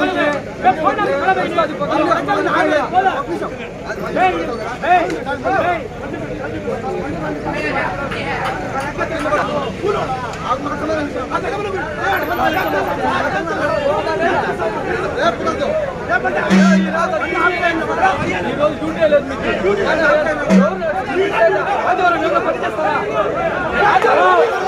¡Gracias! అదే అదే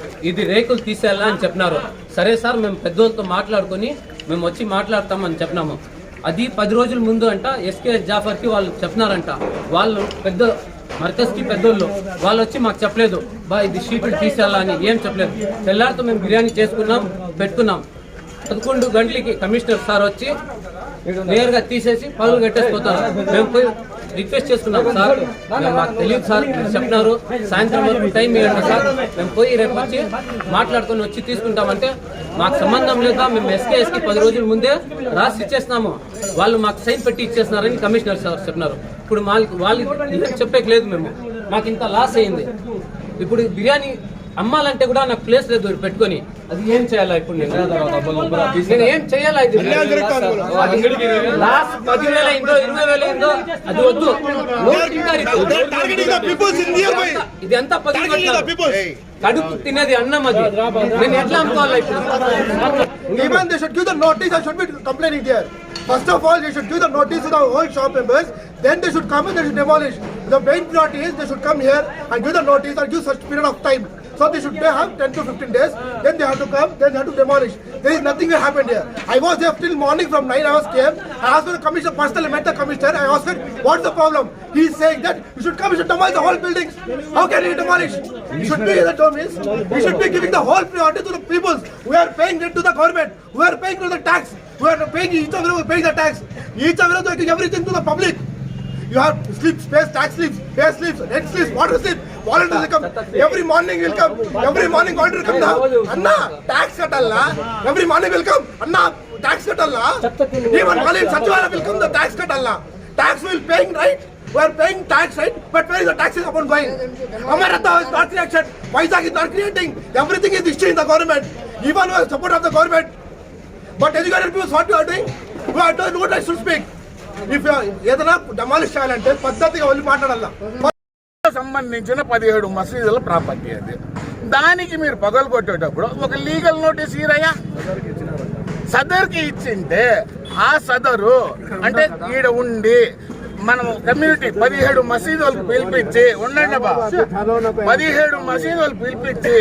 ఇది రేకులు తీసేయాలా అని చెప్పినారు. సరే సార్ మేము పెద్దోళ్ళతో మాట్లాడుకొని మేము వచ్చి మాట్లాడతామని చెప్పినాము. అది పది రోజుల ముందు అంట ఎస్కే జాఫర్కి వాళ్ళు చెప్పినారంట. వాళ్ళు పెద్ద మర్కజ్కి పెద్దోళ్ళు. వాళ్ళు వచ్చి మాకు చెప్పలేదు. బా ఇది షీట్లు తీసేయాలా అని ఏం చెప్పలేదు. తెల్లారితో మేము బిర్యానీ చేసుకున్నాం పెట్టుకున్నాం. పదకొండు గంటలకి కమిషనర్ సార్ వచ్చి నేరుగా తీసేసి పనులు కట్టేసిపోతారు. మేము పోయి రిక్వెస్ట్ చేసుకున్నాం సార్ మేము మాకు తెలియదు సార్ మీరు చెప్పినారు. సాయంత్రం వరకు టైం ఇవ్వండి సార్. మేము పోయి రేపు వచ్చి మాట్లాడుకొని వచ్చి తీసుకుంటామంటే మాకు సంబంధం లేదా మేము ఎస్కేఎస్కి పది రోజుల ముందే రాసి ఇచ్చేస్తున్నాము. వాళ్ళు మాకు సైన్ పెట్టి ఇచ్చేస్తున్నారని కమిషనర్ సార్ చెప్పినారు. ఇప్పుడు వాళ్ళకి వాళ్ళు చెప్పేకి లేదు మేము. మాకు ఇంత లాస్ అయింది. ఇప్పుడు బిర్యానీ అమ్మాలంటే కూడా నాకు ప్లేస్ లేదు పెట్టుకొని అది ఏం చేయాలా ఇప్పుడు నేను నేను ఏం చేయాలా ఇది లాస్ట్ పదివేల అయిందో ఇరవై వేల అయిందో అది వద్దు ఇది. అంతా పది. కడుపు తినేది అన్నం అది నేను ఎట్లా అమ్ముకోవాలా ఇప్పుడు notice, I should be complaining there. First of all, they should give the notice to the whole shop members, then they should come and they should demolish. The main priority is they should come here and give the notice and give such period of time. So they should they have 10 to 15 days, then they have to come, then they have to demolish. There is nothing will happen here. I was there till morning from 9 hours came. I asked the commissioner, personally met the commissioner, I asked him, what's the problem? He is saying that you should come, you should demolish the whole buildings. How can you demolish? You should be, the term is, we should be giving the whole priority to the people. We are paying it to the government. We are paying to the tax. We are paying each other, we are paying the tax. Each other giving everything to the public. You have slips, space, tax slips, pay slips, rent slips, water slip, volunteers welcome every morning volunteer come అన్న tax కట్టాలా? Welcome అన్న tax కట్టాలా? Even మళ్ళీ సచివాలయ welcome the tax will paying right we are paying right but where is Vizag is not creating government even we support of the government speak ఏదైనా చేయాలంటే పద్ధతిగా వెళ్ళి మాట్లాడాలా? సంబంధించిన పదిహేడు మసీదుల ప్రాపర్టీ అది. దానికి మీరు పగలు కొట్టేటప్పుడు ఒక లీగల్ నోటీస్ ఈరయ్యా సదర్కి ఇచ్చింటే ఆ సదరు అంటే ఈడ ఉండి మనం కమ్యూనిటీ పదిహేడు మసీదులకు పిలిపించి ఉండండి బా పదిహేడు మసీదులు పిలిపించి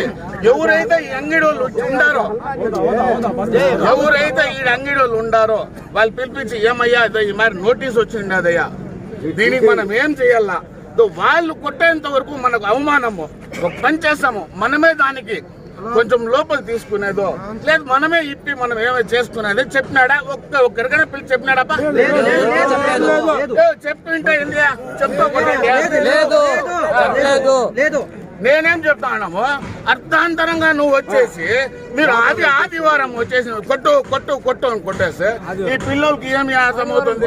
ఎవరైతే ఈ అంగిడోళ్ళు ఉండారో ఎవరైతే ఈ అంగిడోళ్ళు ఉండారో వాళ్ళు పిలిపించి ఏమయ్యా ఈ మరి నోటీస్ వచ్చిండదయ్యా దీనికి మనం ఏం చేయాలా? వాళ్ళు కొట్టేంత వరకు మనకు అవమానము ఒక పని చేస్తాము మనమే దానికి కొంచెం లోపల తీసుకునేదో లేదు మనమే ఇప్పి మనం ఏమో చేసుకునేది చెప్పినాడా? ఒక్క ఒక్కరికైనా పిలిచి చెప్పినాడా చెప్పింటే చెప్పలేదు లేదు నేనేం చెప్తాను అర్థాంతరంగా నువ్వు వచ్చేసి మీరు ఆది ఆదివారం వచ్చేసి కొట్టు కొట్టు కొట్టు అని కొట్టేసి ఈ పిల్లలకి ఏమి అర్థమవుతుంది?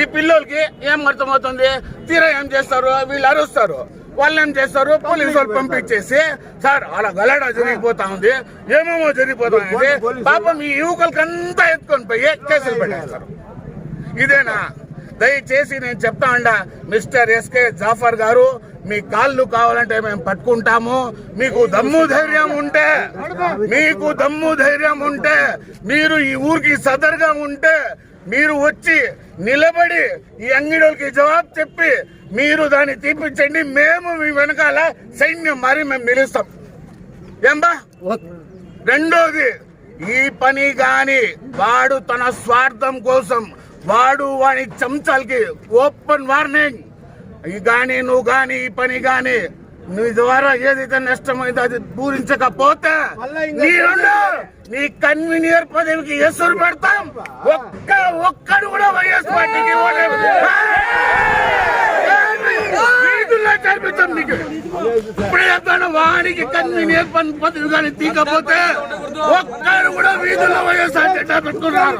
ఈ పిల్లలకి ఏం అర్థమవుతుంది? తీరా ఏం చేస్తారు? వీళ్ళు అరుస్తారు. వాళ్ళు ఏం చేస్తారు? పోలీసు వాళ్ళు పంపించేసి సార్ అలా గలాడా జరిగిపోతా ఉంది. ఏమేమో జరిగిపోతా ఉంది. పాపం ఈ యువకులకంతా ఎత్తుకొని పోయి కేసులు పెట్టేస్తారు? ఇదేనా? దయచేసి నేను చెప్తా ఉండా మిస్టర్ ఎస్కే జాఫర్ గారు మీ కాళ్ళు కావాలంటే మేము పట్టుకుంటాము. మీకు దమ్ము ధైర్యం ఉంటే మీకు దమ్ము ధైర్యం ఉంటే మీరు ఈ ఊరికి సదర్గా ఉంటే మీరు వచ్చి నిలబడి ఈ అంగిడోళ్ళకి జవాబు చెప్పి మీరు దాన్ని తీపించండి మేము మీ వెనకాల సైన్యం మరి మేము నిలుస్తాం. ఏంబా రెండోది ఈ పని గాని వాడు తన స్వార్థం కోసం వాడు వాడి చెంచాలకి ఓపెన్ వార్నింగ్. ఈ గాని నువ్వు గాని ఈ పని గాని నీ ద్వారా ఏదైతే నష్టమైందో అది పూరించకపోతే నీ రెండు నీ కన్వీనియర్ పదవికి ఎసురు పెడతాం. ఒక్క ఒక్కడు కూడా వైఎస్ పార్టీకి కనిపించాం నీకు. ఇప్పుడే చెప్తాను వానికి కన్వీనియర్ పని పదవి కానీ తీకపోతే ఒక్కరు కూడా వీధుల్లో వైఎస్ఆర్ జెండా పెట్టుకున్నారు